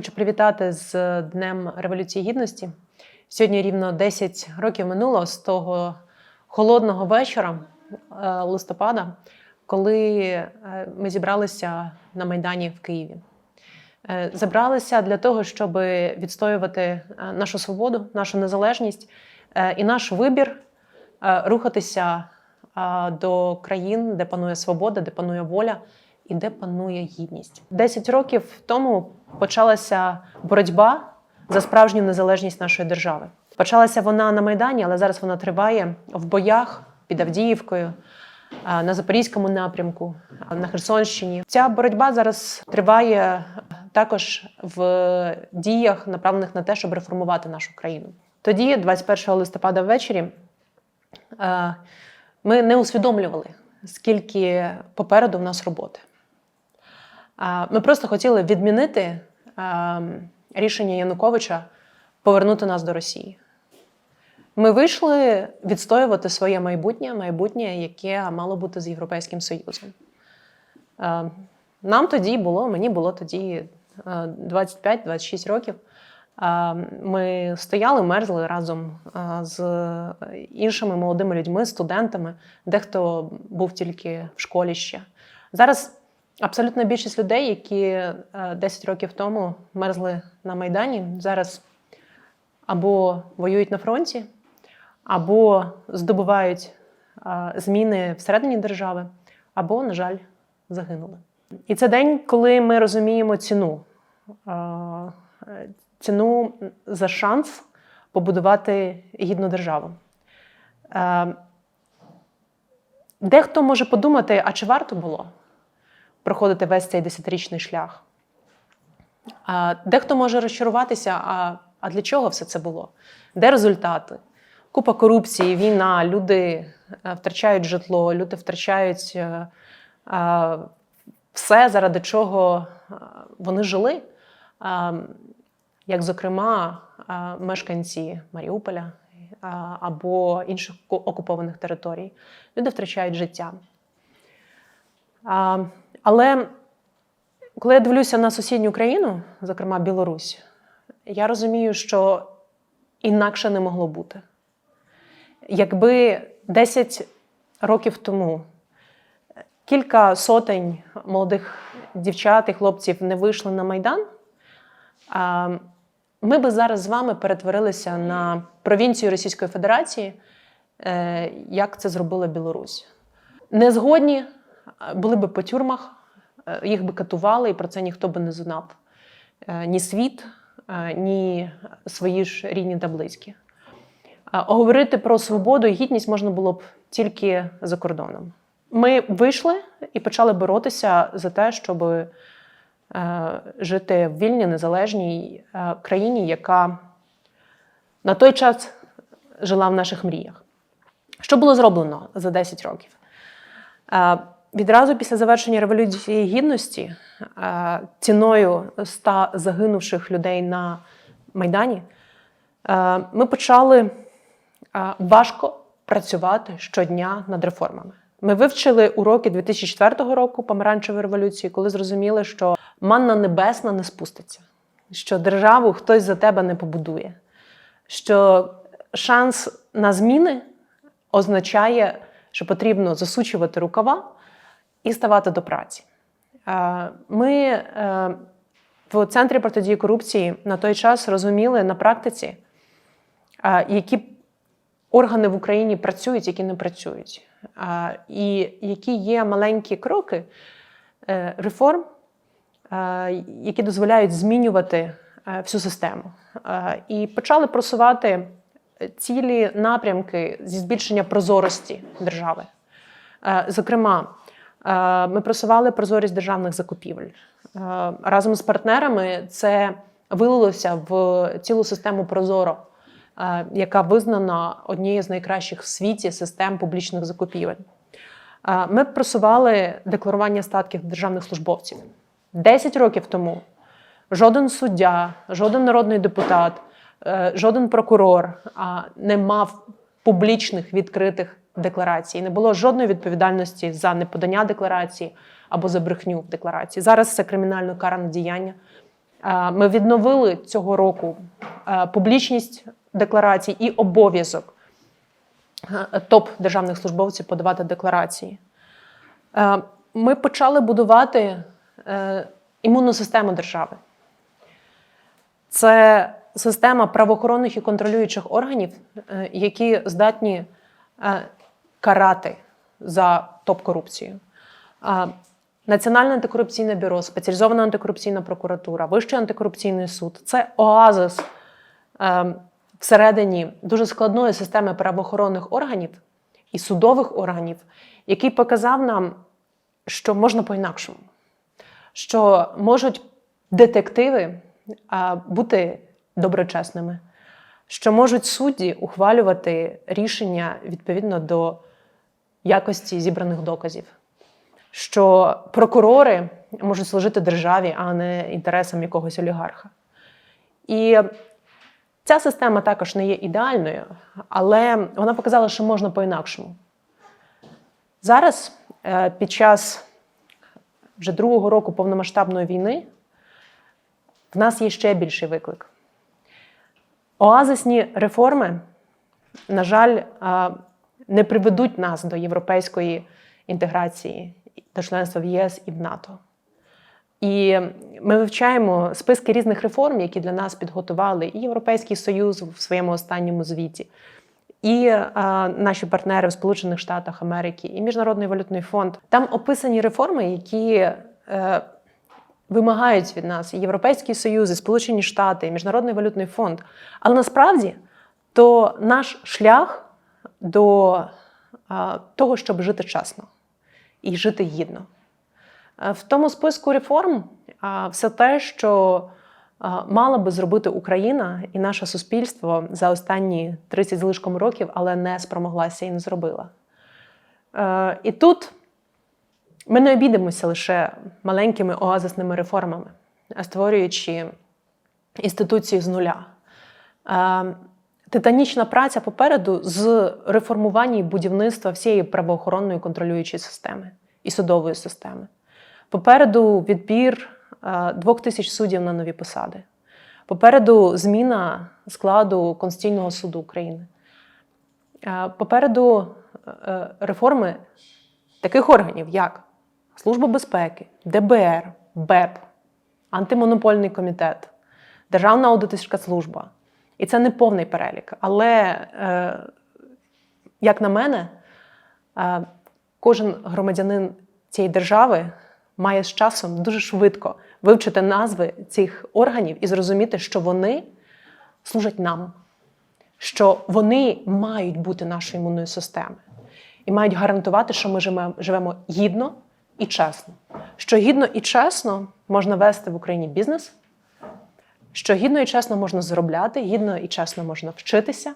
Хочу привітати з Днем Революції Гідності. Сьогодні рівно 10 років минуло з того холодного вечора е, листопада, коли е, ми зібралися на Майдані в Києві. Е, Зібралися для того, щоб відстоювати е, нашу свободу, нашу незалежність е, і наш вибір е, рухатися е, до країн, де панує свобода, де панує воля і де панує гідність. Десять років тому почалася боротьба за справжню незалежність нашої держави. Почалася вона на Майдані, але зараз вона триває в боях під Авдіївкою, на Запорізькому напрямку, на Херсонщині. Ця боротьба зараз триває також в діях, направлених на те, щоб реформувати нашу країну. Тоді, 21 листопада ввечері, ми не усвідомлювали, скільки попереду в нас роботи. Ми просто хотіли відмінити рішення Януковича повернути нас до Росії. Ми вийшли відстоювати своє майбутнє, майбутнє, яке мало бути з Європейським Союзом. Нам тоді було, мені було тоді е, 25-26 років. Ми стояли, мерзли разом з іншими молодими людьми, студентами. Дехто був тільки в школі ще. Зараз абсолютна більшість людей, які е, 10 років тому мерзли на Майдані, зараз або воюють на фронті, або здобувають е, зміни всередині держави, або, на жаль, загинули. І це день, коли ми розуміємо ціну. е, е, Ціну за шанс побудувати гідну державу. Е, Дехто може подумати, а чи варто було проходити весь цей десятирічний шлях? А Дехто може розчаруватися, а, а для чого все це було? Де результати? Купа корупції, війна, люди е, втрачають житло, люди втрачають е, е, все, заради чого вони жили. Е, Як, зокрема, мешканці Маріуполя або інших окупованих територій. Люди втрачають життя. Але коли я дивлюся на сусідню країну, зокрема Білорусь, я розумію, що інакше не могло бути. Якби 10 років тому кілька сотень молодих дівчат і хлопців не вийшли на Майдан, ми би зараз з вами перетворилися на провінцію Російської Федерації, е, як це зробила Білорусь. Не згодні були би по тюрмах, е, їх би катували, і про це ніхто би не знав. Е, Ні світ, е, ні свої ж рідні та близькі. Говорити про свободу і гідність можна було б тільки за кордоном. Ми вийшли і почали боротися за те, щоб жити в вільній, незалежній країні, яка на той час жила в наших мріях. Що було зроблено за 10 років? Відразу після завершення Революції Гідності е, ціною 100 загинувших людей на Майдані е, ми почали е, важко працювати щодня над реформами. Ми вивчили уроки 2004 року помаранчевої революції, коли зрозуміли, що манна небесна не спуститься, що державу хтось за тебе не побудує, що шанс на зміни означає, що потрібно засучувати рукава і ставати до праці. Е, Ми е, в центрі протидії корупції на той час розуміли на практиці, е, які органи в Україні працюють, які не працюють, і які є маленькі кроки реформ, які дозволяють змінювати всю систему. І почали просувати цілі напрямки зі збільшення прозорості держави. Зокрема, ми просували прозорість державних закупівель. Е, Разом з партнерами це вилилося в цілу систему Прозоро, е, яка визнана однією з найкращих в світі систем публічних закупівель. Е, Ми просували декларування статків державних службовців. 10 років тому жоден суддя, жоден народний депутат, е, жоден прокурор не мав публічних відкритих декларацій. Не було жодної відповідальності за неподання декларації або за брехню в декларації. Зараз це кримінально каране діяння. Е, Ми відновили цього року е, публічність декларацій і обов'язок е, топ державних службовців подавати декларації. Ми почали будувати імунну систему держави. Це система правоохоронних і контролюючих органів, які здатні карати за топ-корупцію. Е, Національне антикорупційне бюро, спеціалізована антикорупційна прокуратура, Вищий антикорупційний суд це оазис е, всередині дуже складної системи правоохоронних органів і судових органів, який показав нам, що можна по-інакшому, що можуть детективи а, бути доброчесними, що можуть судді ухвалювати рішення відповідно до якості зібраних доказів, що прокурори можуть служити державі, а не інтересам якогось олігарха. І ця система також не є ідеальною, але вона показала, що можна по-інакшому. Зараз, е, під час вже другого року повномасштабної війни, в нас є ще більший виклик. Оазисні реформи, на жаль, е, не приведуть нас до європейської інтеграції, до членства в ЄС і в НАТО. І ми вивчаємо списки різних реформ, які для нас підготували і Європейський Союз в своєму останньому звіті, і е, наші партнери в Сполучених Штатах Америки, і Міжнародний валютний фонд. Там описані реформи, які е, вимагають від нас і Європейський Союз, і Сполучені Штати, і Міжнародний валютний фонд. Але насправді то наш шлях до е, того, щоб жити чесно і жити гідно. Е, В тому списку реформ все те, що мала би зробити Україна і наше суспільство за останні 30 з лишком років, але не спромоглася і не зробила. Е, І тут ми не обійдемося лише маленькими оазисними реформами, створюючи інституцію з нуля. Титанічна праця попереду з реформування і будівництва всієї правоохоронної контролюючої системи і судової системи. Попереду відбір е, двох тисяч суддів на нові посади. Попереду зміна складу Конституційного суду України. Е, Попереду е, реформи таких органів, як Служба безпеки, ДБР, БЕП, Антимонопольний комітет, Державна аудиторська служба. І це не повний перелік. Але, е, як на мене, е, кожен громадянин цієї держави має з часом дуже швидко вивчити назви цих органів і зрозуміти, що вони служать нам, що вони мають бути нашою імунною системою і мають гарантувати, що ми живемо, гідно і чесно. Що гідно і чесно можна вести в Україні бізнес, що гідно і чесно можна заробляти, гідно і чесно можна вчитися,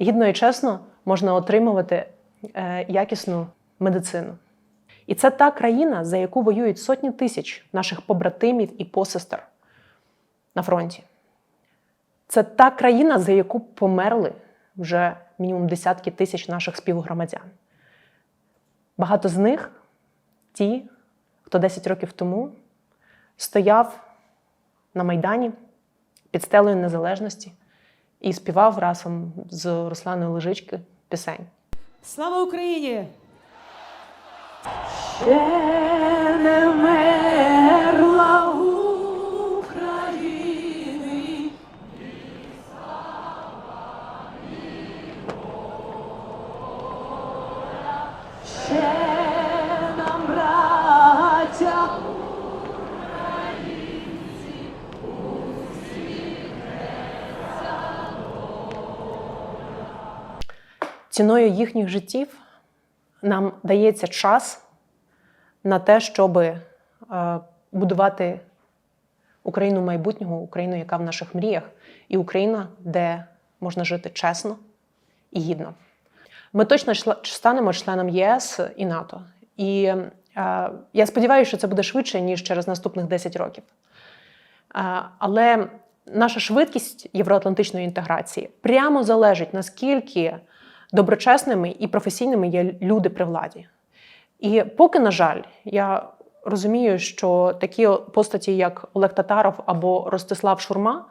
гідно і чесно можна отримувати е, якісну медицину. І це та країна, за яку воюють сотні тисяч наших побратимів і посестер на фронті. Це та країна, за яку померли вже мінімум десятки тисяч наших співгромадян. Багато з них ті, хто 10 років тому стояв на Майдані під стелею незалежності і співав разом з Русланою Лежички пісень. Слава Україні! Ще не Ціною їхніх життів нам дається час на те, щоб е, будувати Україну майбутнього, Україну, яка в наших мріях, і Україна, де можна жити чесно і гідно. Ми точно станемо членом єС і НАТО. І е, я сподіваюся, що це буде швидше, ніж через наступних 10 років. Е, Але наша швидкість євроатлантичної інтеграції прямо залежить, наскільки доброчесними і професійними є люди при владі. І поки, на жаль, я розумію, що такі постаті, як Олег Татаров або Ростислав Шурма,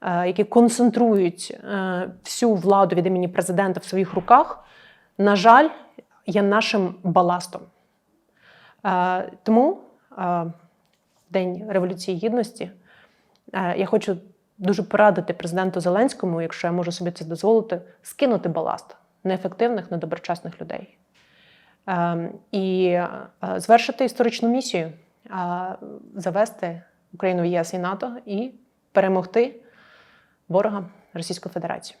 е, які концентрують е, всю владу від імені президента в своїх руках, на жаль, є нашим баластом. Е, Тому День Революції Гідності я хочу дуже порадити президенту Зеленському, якщо я можу собі це дозволити, скинути баласт неефективних, недоброчесних людей. Ем, І е, звершити історичну місію, е, завести Україну в ЄС і НАТО і перемогти ворога Російської Федерації.